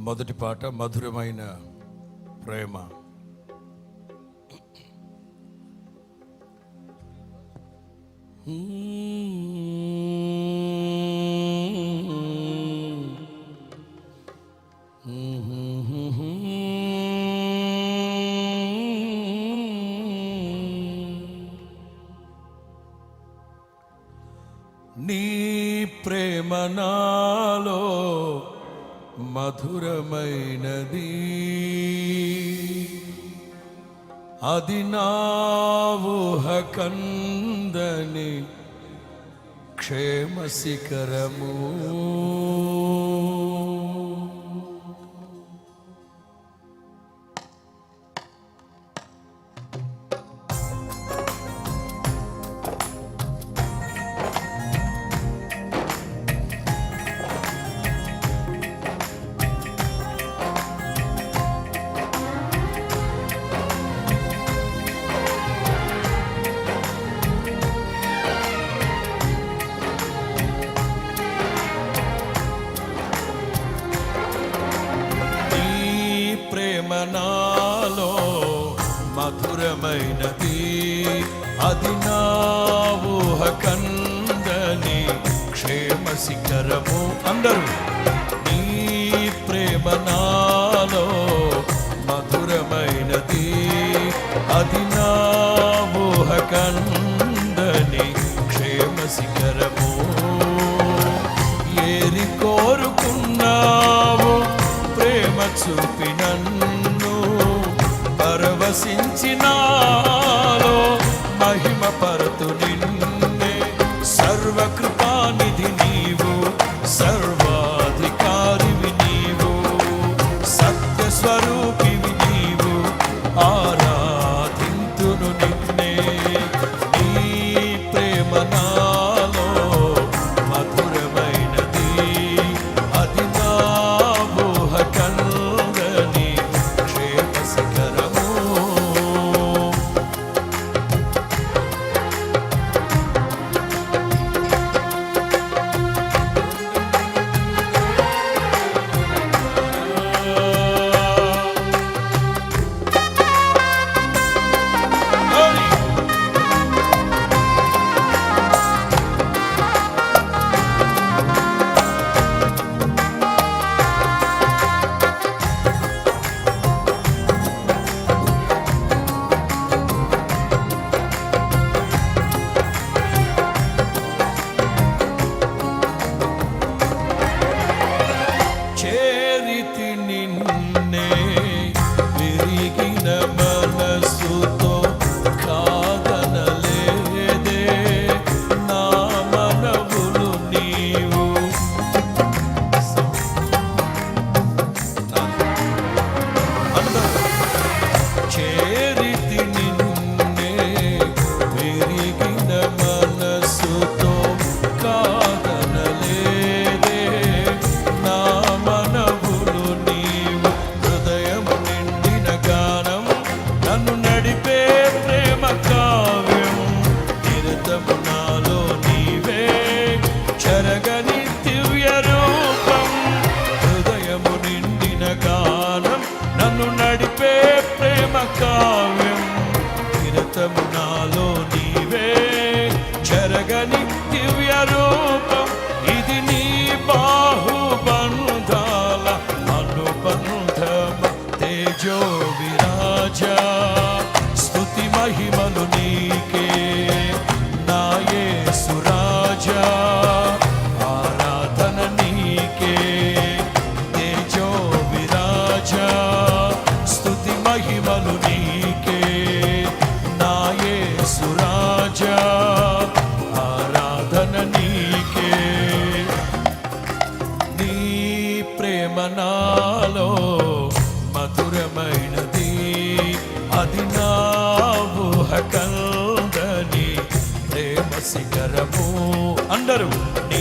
మొదటి పాట మధురమైన ప్రేమ. నీ ప్రేమ నాలో మధురమైనది. అది నావోహ కందని క్షేమశిఖరము. ఆది నావోహ కందని క్షేమ శిఖరము అందరూ. నీ ప్రేమ నాలో మధురమైనది అది నావోహ కందని క్షేమ శిఖరము ఏరి కోరుకున్నావు ప్రేమ చూపినన్ను పరవశించినాలో మహిమ పరతు నిన్ను. శిఖరము అందరూ నీ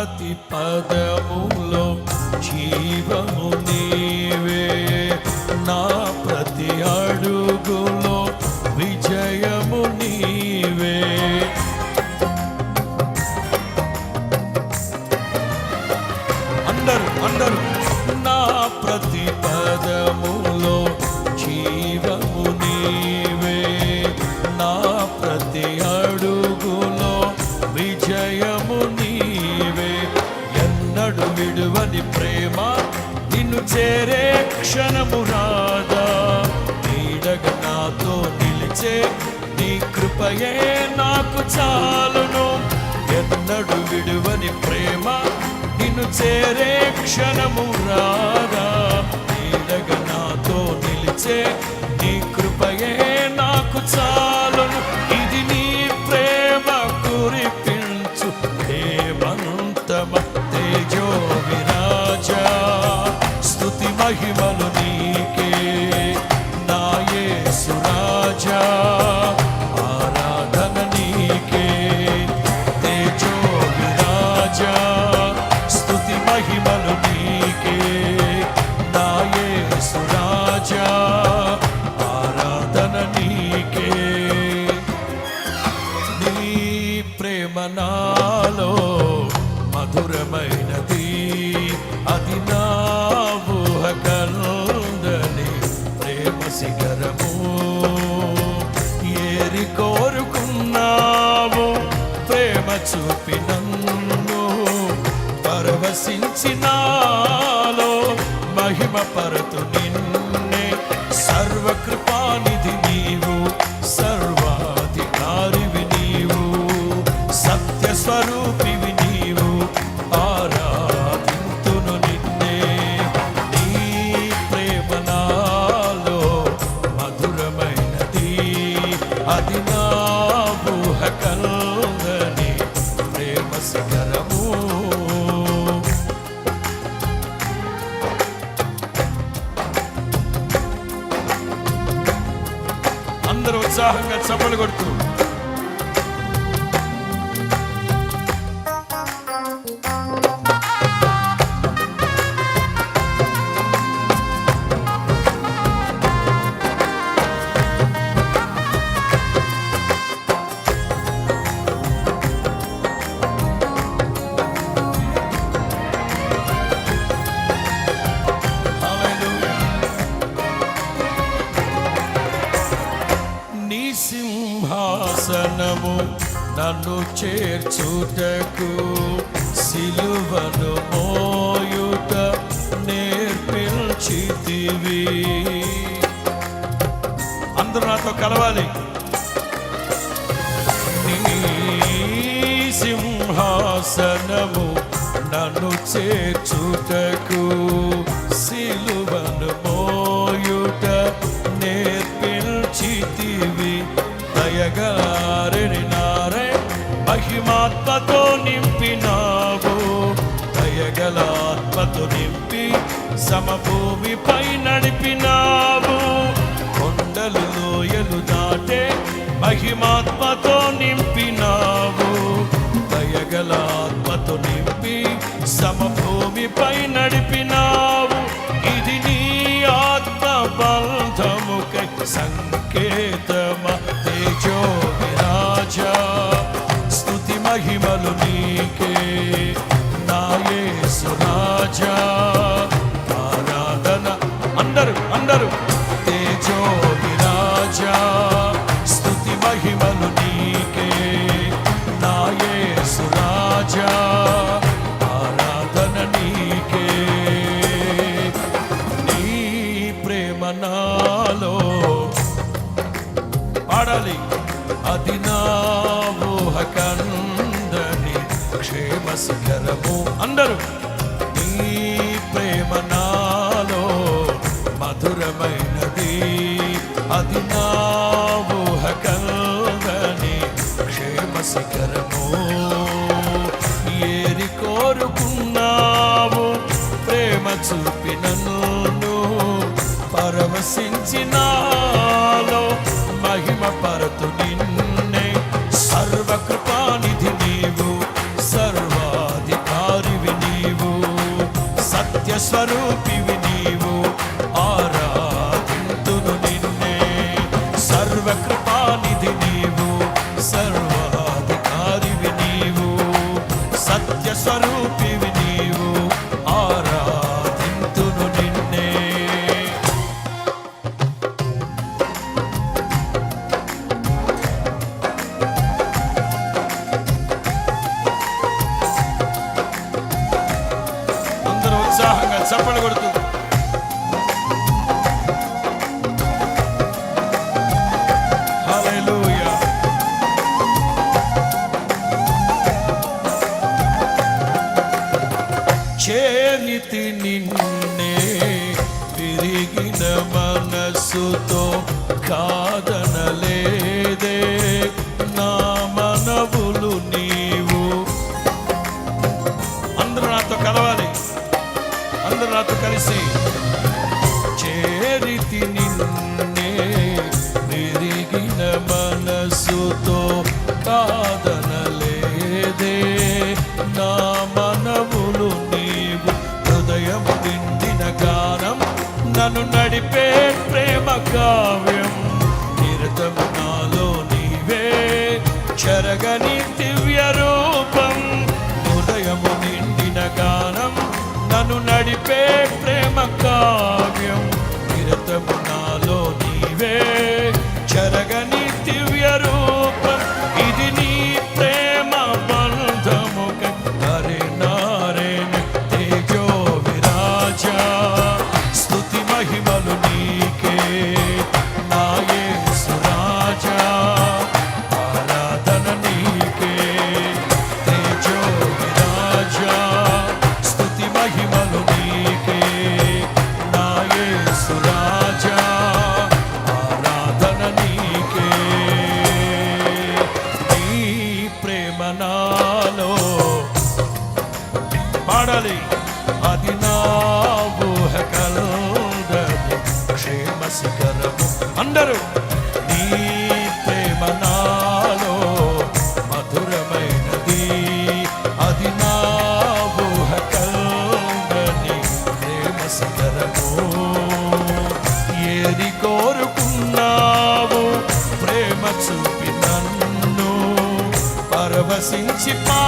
ప్రతి పదములో జీవము నీవే. నా చేరే క్షణము రాదా నీడగా నాతో నిలిచే నీ కృపయే నాకు చాలును. ఎన్నడు విడువని ప్రేమ నిన్ను చేరే క్షణము రాదా నీడగా నాతో నిలిచే మహిమ పరతు నిన్నే సర్వకృపానిధి ఉత్సాహంగా చప్పలు కొడుతూ నన్ను చేర్చుటకు సిలువను మోయుట నేర్పించితివి. అందరూ నాతో కలవాలి. సింహాసనము నన్ను చేర్చుటకు సిలువను సమభూమిపై నడిపినావు. కొండలు లోయలు దాటే మహిమాత్మతో నింపినావు. దయగలాత్మతో నింపి సమభూమిపై నడిపినావు. ఇది నీ ఆత్మ బంధముకై సంకేతమ తేజో విరాజా స్తుతి మహిమలు నీకే. నాయే సురాజా అందరూ నీ ప్రేమ నాలో మధురమైనది. అది నా ఊహ కందని క్షేమ శిఖరము ఏరి కోరుకున్నావు ప్రేమ చూపినను పరమశించిన స్వరూపివి నీవు. ఉత్సాహంగా చప్పలు కొడుతూ చెరగని నిరంతరం అందరూ నీ ప్రేమ నాలో మధురమైనది. అది నా ఊహ కల్లని ప్రేమ సగరము ఏది కోరుకున్నావు ప్రేమ చూపి నన్ను పరవశించి పా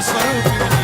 i'm saúde.